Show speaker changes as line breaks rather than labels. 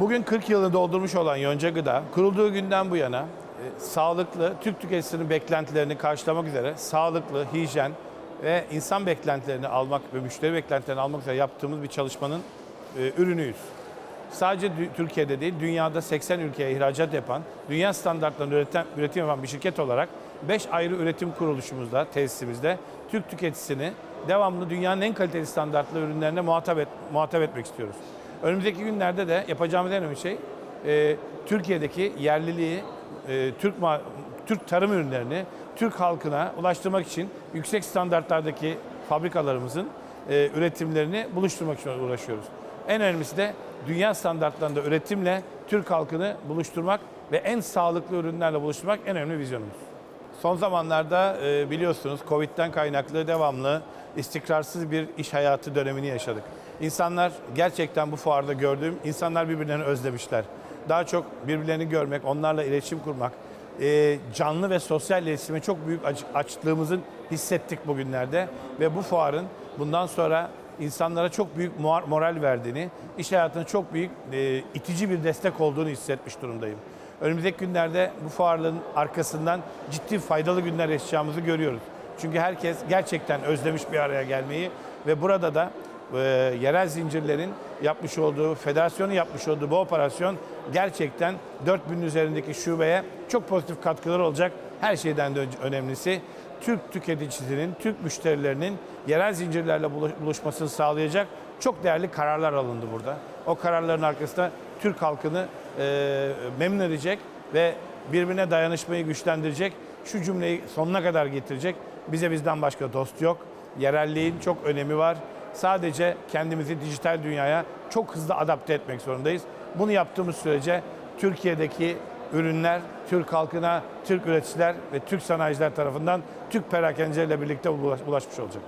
Bugün 40 yılını doldurmuş olan Yonca Gıda, kurulduğu günden bu yana e, sağlıklı, Türk tüketicisinin beklentilerini karşılamak üzere sağlıklı, hijyen ve insan beklentilerini almak ve müşteri beklentilerini almak üzere yaptığımız bir çalışmanın e, ürünüyüz. Sadece Türkiye'de değil, dünyada 80 ülkeye ihracat yapan, dünya standartlarında üreten, üretim yapan bir şirket olarak 5 ayrı üretim kuruluşumuzda, tesisimizde Türk tüketicisini devamlı dünyanın en kaliteli standartlı ürünlerine muhatap, et, muhatap etmek istiyoruz. Önümüzdeki günlerde de yapacağımız en önemli şey e, Türkiye'deki yerliliği, e, Türk Türk tarım ürünlerini Türk halkına ulaştırmak için yüksek standartlardaki fabrikalarımızın e, üretimlerini buluşturmak için uğraşıyoruz. En önemlisi de dünya standartlarında üretimle Türk halkını buluşturmak ve en sağlıklı ürünlerle buluşturmak en önemli vizyonumuz. Son zamanlarda e, biliyorsunuz Covid'den kaynaklı devamlı istikrarsız bir iş hayatı dönemini yaşadık. İnsanlar gerçekten bu fuarda gördüğüm insanlar birbirlerini özlemişler. Daha çok birbirlerini görmek, onlarla iletişim kurmak, e, canlı ve sosyal iletişime çok büyük aç- açlığımızın hissettik bugünlerde ve bu fuarın bundan sonra insanlara çok büyük mor- moral verdiğini, iş hayatına çok büyük e, itici bir destek olduğunu hissetmiş durumdayım. Önümüzdeki günlerde bu fuarların arkasından ciddi faydalı günler yaşayacağımızı görüyoruz. Çünkü herkes gerçekten özlemiş bir araya gelmeyi ve burada da e, yerel zincirlerin yapmış olduğu, federasyonun yapmış olduğu bu operasyon gerçekten 4000'in üzerindeki şubeye çok pozitif katkıları olacak. Her şeyden de önemlisi Türk tüketicisinin, Türk müşterilerinin yerel zincirlerle buluş- buluşmasını sağlayacak çok değerli kararlar alındı burada. O kararların arkasında Türk halkını e, memnun edecek ve birbirine dayanışmayı güçlendirecek, şu cümleyi sonuna kadar getirecek. Bize bizden başka dost yok. Yerelliğin çok önemi var. Sadece kendimizi dijital dünyaya çok hızlı adapte etmek zorundayız. Bunu yaptığımız sürece Türkiye'deki ürünler Türk halkına, Türk üreticiler ve Türk sanayiciler tarafından Türk perakendecilerle birlikte ulaş- ulaşmış olacak.